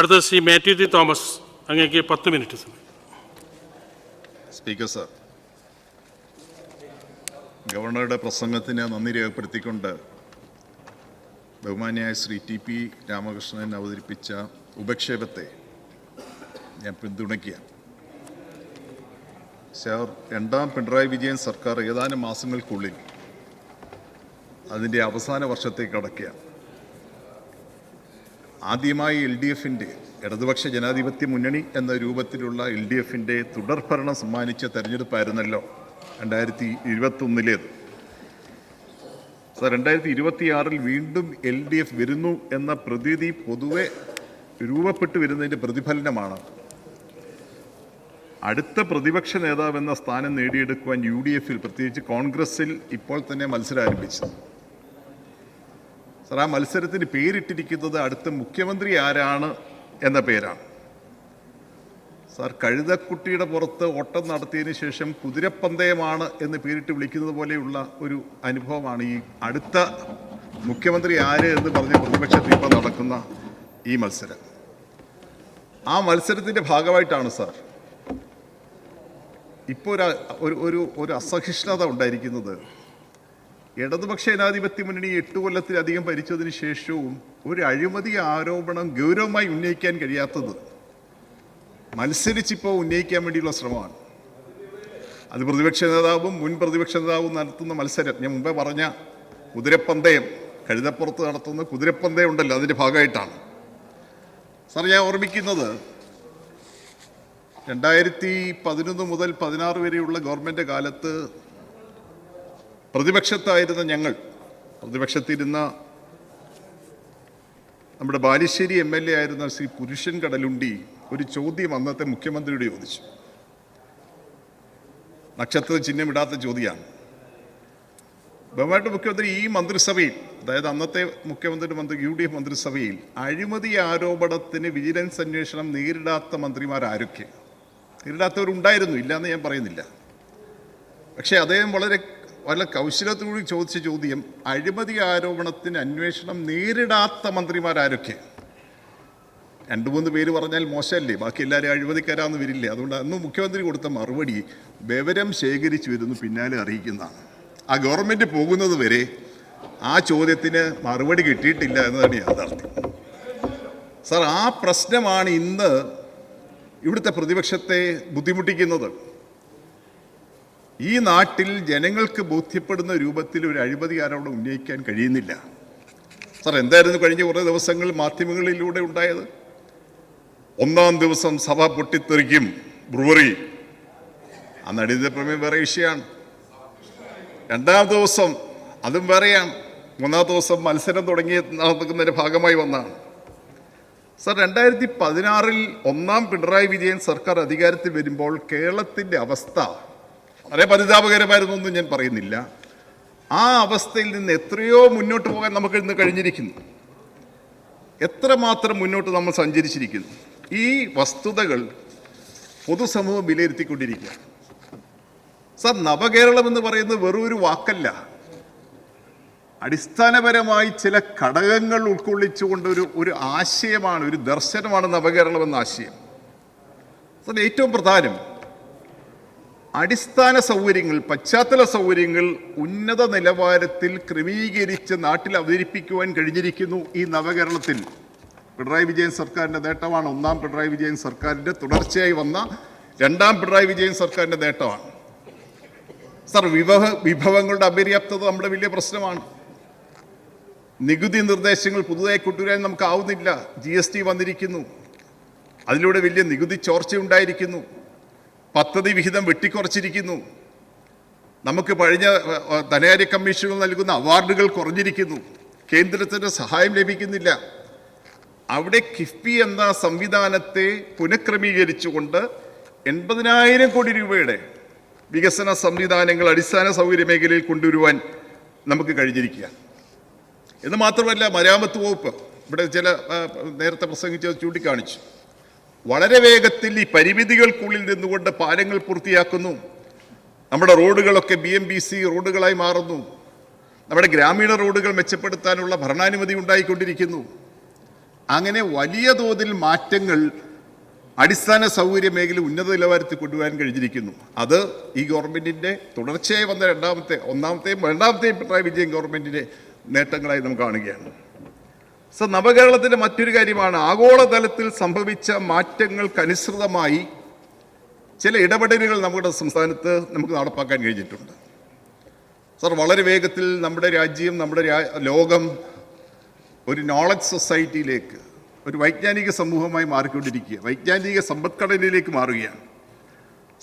അടുത്തത് Shri Mathew T Thomas അങ്ങേക്ക് പത്ത് മിനിറ്റ് സമയം. സ്പീക്കർ സർ ഗവർണറുടെ പ്രസംഗത്തിന് നന്ദി രേഖപ്പെടുത്തിക്കൊണ്ട് ബഹുമാനിയായ ശ്രീ ടി പി രാമകൃഷ്ണൻ അവതരിപ്പിച്ച ഉപക്ഷേപത്തെ ഞാൻ പിന്തുണയ്ക്കുകയാണ്. സർ രണ്ടാം പിണറായി വിജയൻ സർക്കാർ ഏതാനും മാസങ്ങൾക്കുള്ളിൽ അതിന്റെ അവസാന വർഷത്തേക്ക് കടക്കുകയാണ്. ആദ്യമായി എൽ ഡി എഫിന്റെ ഇടതുപക്ഷ ജനാധിപത്യ മുന്നണി എന്ന രൂപത്തിലുള്ള എൽ ഡി എഫിന്റെ തുടർഭരണം സമ്മാനിച്ച തെരഞ്ഞെടുപ്പായിരുന്നല്ലോ രണ്ടായിരത്തി ഇരുപത്തൊന്നിലേത് സാർ രണ്ടായിരത്തി ഇരുപത്തിയാറിൽ വീണ്ടും എൽ ഡി എഫ് വരുന്നു എന്ന പ്രതീതി പൊതുവെ രൂപപ്പെട്ടു വരുന്നതിന്റെ പ്രതിഫലനമാണ്. അടുത്ത പ്രതിപക്ഷ നേതാവെന്ന സ്ഥാനം നേടിയെടുക്കുവാൻ യു ഡി എഫിൽ പ്രത്യേകിച്ച് കോൺഗ്രസിൽ ഇപ്പോൾ തന്നെ മത്സരം ആരംഭിച്ചത് സാർ ആ മത്സരത്തിന് പേരിട്ടിരിക്കുന്നത് അടുത്ത മുഖ്യമന്ത്രി ആരാണ് എന്ന പേരാണ്. സാർ കഴുതക്കുട്ടിയുടെ പുറത്ത് ഓട്ടം നടത്തിയതിന് ശേഷം കുതിരപ്പന്തയമാണ് എന്ന് പേരിട്ട് വിളിക്കുന്നത് പോലെയുള്ള ഒരു അനുഭവമാണ് ഈ അടുത്ത മുഖ്യമന്ത്രി ആര് എന്ന് പറഞ്ഞ് പ്രതിപക്ഷത്തിൽ ഇപ്പോൾ നടക്കുന്ന ഈ മത്സരം. ആ മത്സരത്തിന്റെ ഭാഗമായിട്ടാണ് സാർ ഇപ്പോൾ ഒരു ഒരു ഒരു അസഹിഷ്ണുത ഉണ്ടായിരിക്കുന്നത്. ഇടതുപക്ഷ ജനാധിപത്യ മുന്നണി എട്ട് കൊല്ലത്തിലധികം ഭരിച്ചതിന് ശേഷവും ഒരു അഴിമതി ആരോപണം ഗൗരവമായി ഉന്നയിക്കാൻ കഴിയാത്തത് മത്സരിച്ചിപ്പോൾ ഉന്നയിക്കാൻ വേണ്ടിയുള്ള ശ്രമമാണ്. അത് പ്രതിപക്ഷ നേതാവും മുൻ പ്രതിപക്ഷ നേതാവും നടത്തുന്ന മത്സരം. ഞാൻ മുമ്പേ പറഞ്ഞ കുതിരപ്പന്തയം കഴുതപ്പുറത്ത് നടത്തുന്ന കുതിരപ്പന്തയം ഉണ്ടല്ലോ അതിന്റെ ഭാഗമായിട്ടാണ്. സാർ ഞാൻ ഓർമ്മിക്കുന്നത് രണ്ടായിരത്തി പതിനൊന്ന് മുതൽ പതിനാറ് വരെയുള്ള ഗവൺമെന്റ് കാലത്ത് പ്രതിപക്ഷത്തായിരുന്ന ഞങ്ങൾ പ്രതിപക്ഷത്തിരുന്ന നമ്മുടെ ബാലുശ്ശേരി എം എൽ എ ആയിരുന്ന ശ്രീ പുരുഷൻ കടലുണ്ടി ഒരു ചോദ്യം അന്നത്തെ മുഖ്യമന്ത്രിയോട് ചോദിച്ചു. നക്ഷത്ര ചിഹ്നമിടാത്ത ചോദ്യമാണ്. ബഹുമായിട്ട് മുഖ്യമന്ത്രി ഈ മന്ത്രിസഭയിൽ അതായത് അന്നത്തെ മുഖ്യമന്ത്രി മന്ത്രി യു ഡി എഫ് മന്ത്രിസഭയിൽ അഴിമതി ആരോപണത്തിന് വിജിലൻസ് അന്വേഷണം നേരിടാത്ത മന്ത്രിമാർ ആരൊക്കെ നേരിടാത്തവരുണ്ടായിരുന്നു ഇല്ലയെന്ന് ഞാൻ പറയുന്നില്ല. പക്ഷേ അദ്ദേഹം വളരെ വളരെ കൗശലത്തോട് ചോദിച്ച ചോദ്യം അഴിമതി ആരോപണത്തിന് അന്വേഷണം നേരിടാത്ത മന്ത്രിമാരാരൊക്കെ? രണ്ട് മൂന്ന് പേര് പറഞ്ഞാൽ മോശമല്ലേ? ബാക്കി എല്ലാവരും അഴിമതിക്കാരാന്ന് വരില്ലേ? അതുകൊണ്ട് അന്ന് മുഖ്യമന്ത്രി കൊടുത്ത മറുപടി വിവരം ശേഖരിച്ചു വരുന്നു പിന്നാലെ അറിയിക്കുന്നതാണ്. ആ ഗവൺമെന്റ് പോകുന്നത് വരെ ആ ചോദ്യത്തിന് മറുപടി കിട്ടിയിട്ടില്ല എന്നതാണ് യാഥാർത്ഥ്യം. സാർ ആ പ്രശ്നമാണ് ഇന്ന് ഇവിടുത്തെ പ്രതിപക്ഷത്തെ ബുദ്ധിമുട്ടിക്കുന്നത്. ഈ നാട്ടിൽ ജനങ്ങൾക്ക് ബോധ്യപ്പെടുന്ന രൂപത്തിൽ ഒരു അഴിമതി അവിടെ ഉന്നയിക്കാൻ കഴിയുന്നില്ല. സാർ എന്തായിരുന്നു കഴിഞ്ഞ കുറേ ദിവസങ്ങൾ മാധ്യമങ്ങളിലൂടെ ഉണ്ടായത്? ഒന്നാം ദിവസം സഭ പൊട്ടിത്തെറിക്കും ബ്രുവറി. അന്ന് അടിയന്തര പ്രമേയം വേറെ വിഷയമാണ്. രണ്ടാം ദിവസം അതും വേറെയാണ്. മൂന്നാം ദിവസം മത്സരം തുടങ്ങി നടക്കുന്നതിന്റെ ഭാഗമായി വന്നാണ് സർ രണ്ടായിരത്തി പതിനാറിൽ ഒന്നാം പിണറായി വിജയൻ സർക്കാർ അധികാരത്തിൽ വരുമ്പോൾ കേരളത്തിന്റെ അവസ്ഥ വളരെ പരിതാപകരമായിരുന്നു എന്നും ഞാൻ പറയുന്നില്ല. ആ അവസ്ഥയിൽ നിന്ന് എത്രയോ മുന്നോട്ട് പോകാൻ നമുക്ക് ഇന്ന് കഴിഞ്ഞിരിക്കുന്നു. എത്രമാത്രം മുന്നോട്ട് നമ്മൾ സഞ്ചരിച്ചിരിക്കുന്നു. ഈ വസ്തുതകൾ പൊതുസമൂഹം വിലയിരുത്തിക്കൊണ്ടിരിക്കുക. സർ നവകേരളം എന്ന് പറയുന്നത് വെറും ഒരു വാക്കല്ല. അടിസ്ഥാനപരമായി ചില ഘടകങ്ങൾ ഉൾക്കൊള്ളിച്ചുകൊണ്ട് ഒരു ഒരു ആശയമാണ് ഒരു ദർശനമാണ് നവകേരളം എന്ന ആശയം. സർ ഏറ്റവും പ്രധാനം. അടിസ്ഥാന സൗകര്യങ്ങൾ പശ്ചാത്തല സൗകര്യങ്ങൾ ഉന്നത നിലവാരത്തിൽ ക്രമീകരിച്ച് നാട്ടിൽ അവതരിപ്പിക്കുവാൻ കഴിഞ്ഞിരിക്കുന്നു ഈ നവകേരളത്തിൽ. പിണറായി വിജയൻ സർക്കാരിന്റെ നേട്ടമാണ്. ഒന്നാം പിണറായി വിജയൻ സർക്കാരിന്റെ തുടർച്ചയായി വന്ന രണ്ടാം പിണറായി വിജയൻ സർക്കാരിന്റെ നേട്ടമാണ്. സർ വിഭവ വിഭവങ്ങളുടെ അപര്യാപ്തത നമ്മുടെ വലിയ പ്രശ്നമാണ്. നികുതി നിർദ്ദേശങ്ങൾ പുതുതായി കൊണ്ടുവരാൻ നമുക്ക് ആവുന്നില്ല. ജി എസ് ടി വന്നിരിക്കുന്നു. അതിലൂടെ വലിയ നികുതി ചോർച്ചയുണ്ടായിരിക്കുന്നു. പദ്ധതി വിഹിതം വെട്ടിക്കുറച്ചിരിക്കുന്നു. നമുക്ക് കഴിഞ്ഞ ധനകാര്യ കമ്മീഷനുകൾ നൽകുന്ന അവാർഡുകൾ കുറഞ്ഞിരിക്കുന്നു. കേന്ദ്രത്തിന്റെ സഹായം ലഭിക്കുന്നില്ല. അവിടെ കിഫ്ബി എന്ന സംവിധാനത്തെ പുനഃക്രമീകരിച്ചുകൊണ്ട് എൺപതിനായിരം കോടി രൂപയുടെ വികസന സംവിധാനങ്ങൾ അടിസ്ഥാന സൗകര്യ മേഖലയിൽ കൊണ്ടുവരുവാൻ നമുക്ക് കഴിഞ്ഞിരിക്കുക. എന്ന് മാത്രമല്ല മരാമത്ത് വകുപ്പ് ഇവിടെ ചില നേരത്തെ പ്രസംഗിച്ച് ചൂണ്ടിക്കാണിച്ചു. വളരെ വേഗത്തിൽ ഈ പരിമിതികൾക്കുള്ളിൽ നിന്നുകൊണ്ട് പാലങ്ങൾ പൂർത്തിയാക്കുന്നു. നമ്മുടെ റോഡുകളൊക്കെ ബി എം ബി സി റോഡുകളായി മാറുന്നു. നമ്മുടെ ഗ്രാമീണ റോഡുകൾ മെച്ചപ്പെടുത്താനുള്ള ഭരണാനുമതി ഉണ്ടായിക്കൊണ്ടിരിക്കുന്നു. അങ്ങനെ വലിയ തോതിൽ മാറ്റങ്ങൾ അടിസ്ഥാന സൗകര്യ മേഖല ഉന്നത നിലവാരത്തിൽ കൊണ്ടുവരാൻ കഴിഞ്ഞിരിക്കുന്നു. അത് ഈ ഗവൺമെന്റിന്റെ തുടർച്ചയായി വന്ന രണ്ടാമത്തെ ഒന്നാമത്തെയും രണ്ടാമത്തെയും പിണറായി വിജയൻ ഗവൺമെന്റിന്റെ നേട്ടങ്ങളായി നമുക്ക് കാണുകയാണ്. സോ നവകേരളത്തിന്റെ മറ്റൊരു കാര്യമാണ്. ആഗോളതലത്തിൽ സംഭവിച്ച മാറ്റങ്ങൾക്കനുസൃതമായി ചില ഇടപെടലുകൾ നമ്മുടെ സംസ്ഥാനത്ത് നമുക്ക് നടപ്പാക്കാൻ കഴിഞ്ഞിട്ടുണ്ട്. സർ വളരെ വേഗത്തിൽ നമ്മുടെ രാജ്യം നമ്മുടെ ലോകം ഒരു നോളജ് സൊസൈറ്റിയിലേക്ക് ഒരു വൈജ്ഞാനിക സമൂഹമായി മാറിക്കൊണ്ടിരിക്കുക വൈജ്ഞാനിക സമ്പദ്ഘടനയിലേക്ക് മാറുകയാണ്.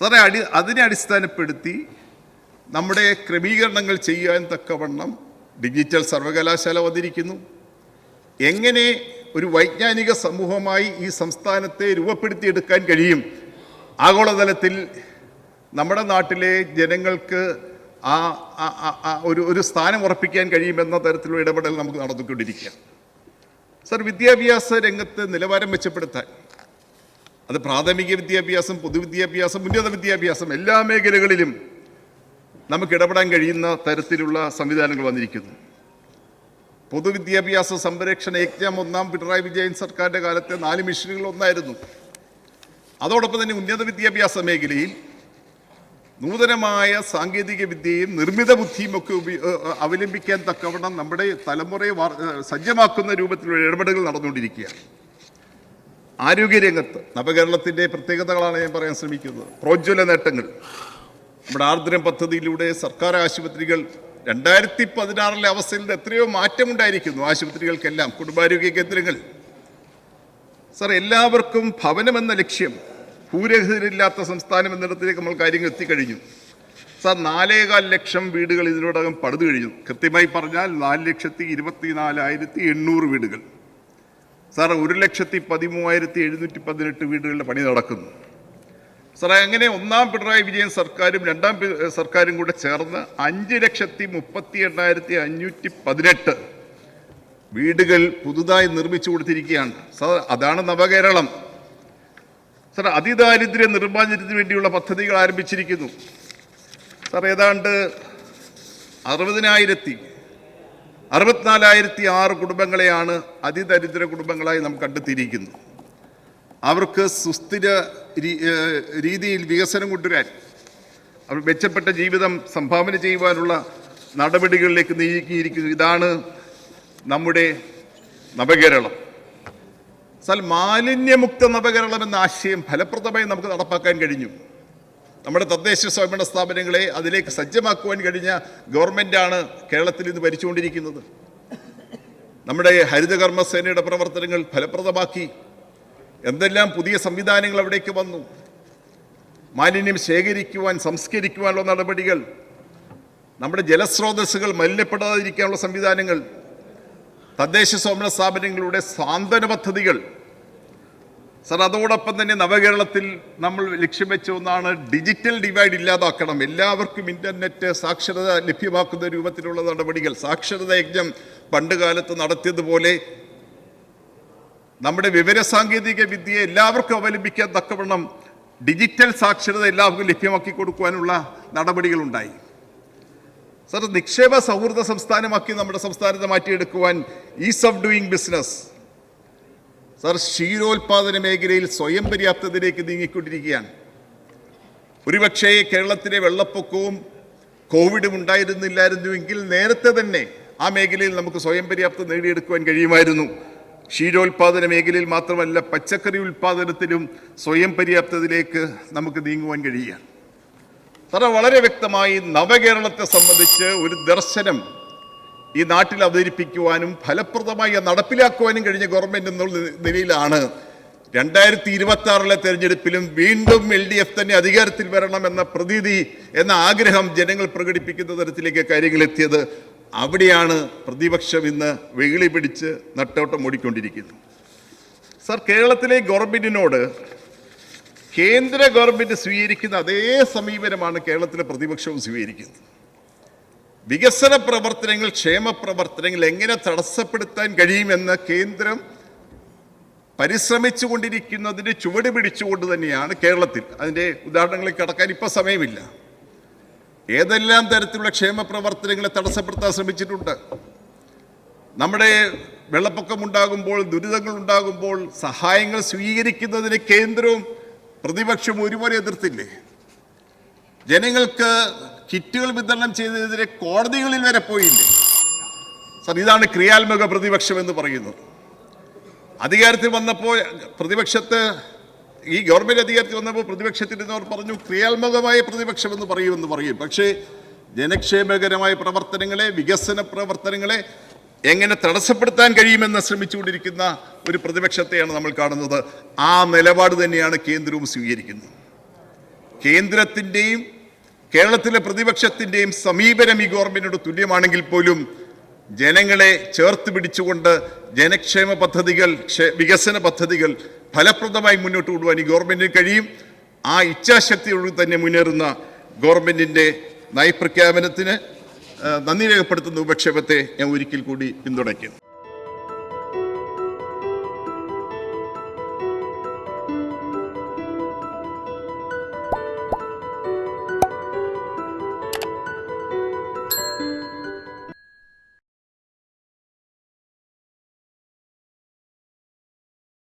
സാറേ അടി അതിനെ അടിസ്ഥാനപ്പെടുത്തി നമ്മുടെ ക്രമീകരണങ്ങൾ ചെയ്യാൻ തക്കവണ്ണം ഡിജിറ്റൽ സർവകലാശാല വന്നിരിക്കുന്നു. എങ്ങനെ ഒരു വൈജ്ഞാനിക സമൂഹമായി ഈ സംസ്ഥാനത്തെ രൂപപ്പെടുത്തിയെടുക്കാൻ കഴിയും? ആഗോളതലത്തിൽ നമ്മുടെ നാട്ടിലെ ജനങ്ങൾക്ക് ആ ഒരു ഒരു സ്ഥാനം ഉറപ്പിക്കാൻ കഴിയുമെന്ന തരത്തിലുള്ള ഇടപെടൽ നമുക്ക് നടന്നുകൊണ്ടിരിക്കുക സർ വിദ്യാഭ്യാസ രംഗത്ത് നിലവാരം മെച്ചപ്പെടുത്താൻ അത് പ്രാഥമിക വിദ്യാഭ്യാസം പൊതുവിദ്യാഭ്യാസം ഉന്നത വിദ്യാഭ്യാസം എല്ലാ മേഖലകളിലും നമുക്ക് ഇടപെടാൻ കഴിയുന്ന തരത്തിലുള്ള സംവിധാനങ്ങൾ വന്നിരിക്കുന്നു. പൊതുവിദ്യാഭ്യാസ സംരക്ഷണ യജ്ഞം ഒന്നാം പിണറായി വിജയൻ സർക്കാരിന്റെ കാലത്തെ നാല് മിഷനുകൾ ഒന്നായിരുന്നു. അതോടൊപ്പം തന്നെ ഉന്നത വിദ്യാഭ്യാസ മേഖലയിൽ നൂതനമായ സാങ്കേതിക വിദ്യയും നിർമ്മിത ബുദ്ധിയും ഒക്കെ അവലംബിക്കാൻ തക്കവണ്ണം നമ്മുടെ തലമുറയെ സജ്ജമാക്കുന്ന രൂപത്തിലുള്ള ഇടപെടലുകൾ നടന്നുകൊണ്ടിരിക്കുകയാണ്. ആരോഗ്യരംഗത്ത് നവകേരളത്തിന്റെ പ്രത്യേകതകളാണ് ഞാൻ പറയാൻ ശ്രമിക്കുന്നത്. പ്രോജ്വല നേട്ടങ്ങൾ. നമ്മുടെ ആർദ്രം പദ്ധതിയിലൂടെ സർക്കാർ ആശുപത്രികൾ രണ്ടായിരത്തി പതിനാറിലെ അവസ്ഥയിൽ എത്രയോ മാറ്റമുണ്ടായിരിക്കുന്നു ആശുപത്രികൾക്കെല്ലാം കുടുംബാരോഗ്യ കേന്ദ്രങ്ങൾ സർ എല്ലാവർക്കും ഭവനമെന്ന ലക്ഷ്യം ഭൂരഹിതരില്ലാത്ത സംസ്ഥാനം എന്നിടത്തേക്ക് നമ്മൾ കാര്യങ്ങൾ എത്തിക്കഴിഞ്ഞു. സാർ നാലേകാൽ ലക്ഷം വീടുകൾ ഇതിനോടകം പടുതു കഴിഞ്ഞു. കൃത്യമായി പറഞ്ഞാൽ നാല് ലക്ഷത്തി ഇരുപത്തിനാലായിരത്തി എണ്ണൂറ് വീടുകൾ. സാർ ഒരു ലക്ഷത്തി പതിമൂവായിരത്തി എഴുന്നൂറ്റി പതിനെട്ട് വീടുകളുടെ പണി നടക്കുന്നു. സാറേ അങ്ങനെ ഒന്നാം പിണറായി വിജയൻ സർക്കാരും രണ്ടാം സർക്കാരും കൂടെ ചേർന്ന് അഞ്ച് ലക്ഷത്തി മുപ്പത്തി എണ്ണായിരത്തി അഞ്ഞൂറ്റി പതിനെട്ട് വീടുകൾ പുതുതായി നിർമ്മിച്ചു കൊടുത്തിരിക്കുകയാണ്. സാർ അതാണ് നവകേരളം. സാർ അതിദാരിദ്ര്യ നിർമ്മാർജനത്തിന് വേണ്ടിയുള്ള പദ്ധതികൾ ആരംഭിച്ചിരിക്കുന്നു. സാർ ഏതാണ്ട് അറുപതിനായിരത്തി അറുപത്തിനാലായിരത്തി ആറ് കുടുംബങ്ങളെയാണ് അതിദരിദ്ര കുടുംബങ്ങളായി നാം കണ്ടെത്തിയിരിക്കുന്നു അവർക്ക് സുസ്ഥിര രീതിയിൽ വികസനം കൊണ്ടുവരാൻ അവർ മെച്ചപ്പെട്ട ജീവിതം സംഭാവന ചെയ്യുവാനുള്ള നടപടികളിലേക്ക് നീക്കിയിരിക്കുന്നു ഇതാണ് നമ്മുടെ നവകേരളം. എന്നാൽ മാലിന്യമുക്ത നവകേരളം എന്ന ആശയം ഫലപ്രദമായി നമുക്ക് നടപ്പാക്കാൻ കഴിഞ്ഞു. നമ്മുടെ തദ്ദേശ സ്വയംഭരണ സ്ഥാപനങ്ങളെ അതിലേക്ക് സജ്ജമാക്കുവാൻ കഴിഞ്ഞ ഗവൺമെന്റാണ് കേരളത്തിൽ ഇന്ന് ഭരിച്ചുകൊണ്ടിരിക്കുന്നത്. നമ്മുടെ ഹരിതകർമ്മ സേനയുടെ പ്രവർത്തനങ്ങൾ ഫലപ്രദമാക്കി. എന്തെല്ലാം പുതിയ സംവിധാനങ്ങൾ അവിടേക്ക് വന്നു? മാലിന്യം ശേഖരിക്കുവാൻ സംസ്കരിക്കുവാനുള്ള നടപടികൾ നമ്മുടെ ജലസ്രോതസ്സുകൾ മലിനപ്പെടാതിരിക്കാനുള്ള സംവിധാനങ്ങൾ തദ്ദേശ സ്വയംഭരണ സ്ഥാപനങ്ങളുടെ സാന്ത്വന പദ്ധതികൾ. സർ അതോടൊപ്പം തന്നെ നവകേരളത്തിൽ നമ്മൾ ലക്ഷ്യം വെച്ച ഒന്നാണ് ഡിജിറ്റൽ ഡിവൈഡ് ഇല്ലാതാക്കണം. എല്ലാവർക്കും ഇന്റർനെറ്റ് സാക്ഷരത ലഭ്യമാക്കുന്ന രൂപത്തിലുള്ള നടപടികൾ. സാക്ഷരത യജ്ഞം പണ്ടുകാലത്ത് നടത്തിയതുപോലെ നമ്മുടെ വിവരസാങ്കേതിക വിദ്യയെ എല്ലാവർക്കും അവലംബിക്കാൻ തക്കവണ്ണം ഡിജിറ്റൽ സാക്ഷരത എല്ലാവർക്കും ലഭ്യമാക്കി കൊടുക്കുവാനുള്ള നടപടികളുണ്ടായി. സർ നിക്ഷേപ സൗഹൃദ സംസ്ഥാനമാക്കി നമ്മുടെ സംസ്ഥാനത്തെ മാറ്റിയെടുക്കുവാൻ ease of doing business. Sir ക്ഷീരോത്പാദന മേഖലയിൽ സ്വയം പര്യാപ്തതയിലേക്ക് നീങ്ങിക്കൊണ്ടിരിക്കുകയാണ്. ഒരുപക്ഷേ കേരളത്തിലെ വെള്ളപ്പൊക്കവും കോവിഡും ഉണ്ടായിരുന്നില്ലായിരുന്നുവെങ്കിൽ നേരത്തെ തന്നെ ആ മേഖലയിൽ നമുക്ക് സ്വയം പര്യാപ്തത നേടിയെടുക്കുവാൻ കഴിയുമായിരുന്നു. ക്ഷീരോത്പാദന മേഖലയിൽ മാത്രമല്ല പച്ചക്കറി ഉൽപാദനത്തിലും സ്വയം പര്യാപ്തതയിലേക്ക് നമുക്ക് നീങ്ങുവാൻ കഴിയുക. സാറ വളരെ വ്യക്തമായി നവകേരളത്തെ സംബന്ധിച്ച് ഒരു ദർശനം ഈ നാട്ടിൽ അവതരിപ്പിക്കുവാനും ഫലപ്രദമായി നടപ്പിലാക്കുവാനും കഴിഞ്ഞ ഗവൺമെന്റ് എന്നുള്ള നിലയിലാണ് രണ്ടായിരത്തി ഇരുപത്തി ആറിലെ തെരഞ്ഞെടുപ്പിലും വീണ്ടും എൽ ഡി എഫ് തന്നെ അധികാരത്തിൽ വരണം എന്ന പ്രതീതി എന്ന ആഗ്രഹം ജനങ്ങൾ പ്രകടിപ്പിക്കുന്ന തരത്തിലേക്ക് കാര്യങ്ങൾ എത്തിയത് അവിടെയാണ് പ്രതിപക്ഷം ഇന്ന് വെകിളി പിടിച്ച് നട്ടോട്ടം ഓടിക്കൊണ്ടിരിക്കുന്നത്. സർ കേരളത്തിലെ ഗവൺമെന്റിനോട് കേന്ദ്ര ഗവൺമെന്റ് സ്വീകരിക്കുന്ന അതേ സമീപനമാണ് കേരളത്തിലെ പ്രതിപക്ഷവും സ്വീകരിക്കുന്നത്. വികസന പ്രവർത്തനങ്ങൾ ക്ഷേമ പ്രവർത്തനങ്ങൾ എങ്ങനെ തടസ്സപ്പെടുത്താൻ കഴിയുമെന്ന് കേന്ദ്രം പരിശ്രമിച്ചുകൊണ്ടിരിക്കുന്നതിന് ചുവട് പിടിച്ചുകൊണ്ട് തന്നെയാണ് കേരളത്തിൽ. അതിന്റെ ഉദാഹരണങ്ങളിൽ കടക്കാൻ ഇപ്പോൾ സമയമില്ല. ഏതെല്ലാം തരത്തിലുള്ള ക്ഷേമ പ്രവർത്തനങ്ങളെ തടസ്സപ്പെടുത്താൻ ശ്രമിച്ചിട്ടുണ്ട്? നമ്മുടെ വെള്ളപ്പൊക്കം ഉണ്ടാകുമ്പോൾ ദുരിതങ്ങൾ ഉണ്ടാകുമ്പോൾ സഹായങ്ങൾ സ്വീകരിക്കുന്നതിന് കേന്ദ്രവും പ്രതിപക്ഷവും ഒരുപോലെ എതിർത്തില്ലേ? ജനങ്ങൾക്ക് കിറ്റുകൾ വിതരണം ചെയ്തതിനെതിരെ കോടതികളിൽ വരെ പോയില്ലേ? സർ ഇതാണ് ക്രിയാത്മക പ്രതിപക്ഷം എന്ന് പറയുന്നത്. അധികാരത്തിൽ വന്നപ്പോൾ പ്രതിപക്ഷത്ത് ഈ ഗവൺമെന്റ് അധികാരത്തിൽ വന്നപ്പോൾ പ്രതിപക്ഷത്തിരുന്നവർ പറഞ്ഞു ക്രിയാത്മകമായ പ്രതിപക്ഷം എന്ന് പറയുമെന്ന് പറയും. പക്ഷേ ജനക്ഷേമകരമായ പ്രവർത്തനങ്ങളെ വികസന പ്രവർത്തനങ്ങളെ എങ്ങനെ തടസ്സപ്പെടുത്താൻ കഴിയുമെന്ന് ശ്രമിച്ചുകൊണ്ടിരിക്കുന്ന ഒരു പ്രതിപക്ഷത്തെയാണ് നമ്മൾ കാണുന്നത്. ആ നിലപാട് തന്നെയാണ് കേന്ദ്രവും സ്വീകരിക്കുന്നത്. കേന്ദ്രത്തിന്റെയും കേരളത്തിലെ പ്രതിപക്ഷത്തിന്റെയും സമീപനം ഈ ഗവൺമെന്റിനോട് തുല്യമാണെങ്കിൽ പോലും ജനങ്ങളെ ചേർത്ത് പിടിച്ചുകൊണ്ട് ജനക്ഷേമ പദ്ധതികൾ വികസന പദ്ധതികൾ ഫലപ്രദമായി മുന്നോട്ട് കൊണ്ടുപോകാൻ ഈ ഗവൺമെന്റിന് കഴിയും. ആ ഇച്ഛാശക്തിയോട് തന്നെ മുന്നേറുന്ന ഗവൺമെന്റിന്റെ നയപ്രഖ്യാപനത്തിന് നന്ദി രേഖപ്പെടുത്തുന്ന ഉപക്ഷേപത്തെ ഞാൻ ഒരിക്കൽ കൂടി പിന്തുണയ്ക്കുന്നു.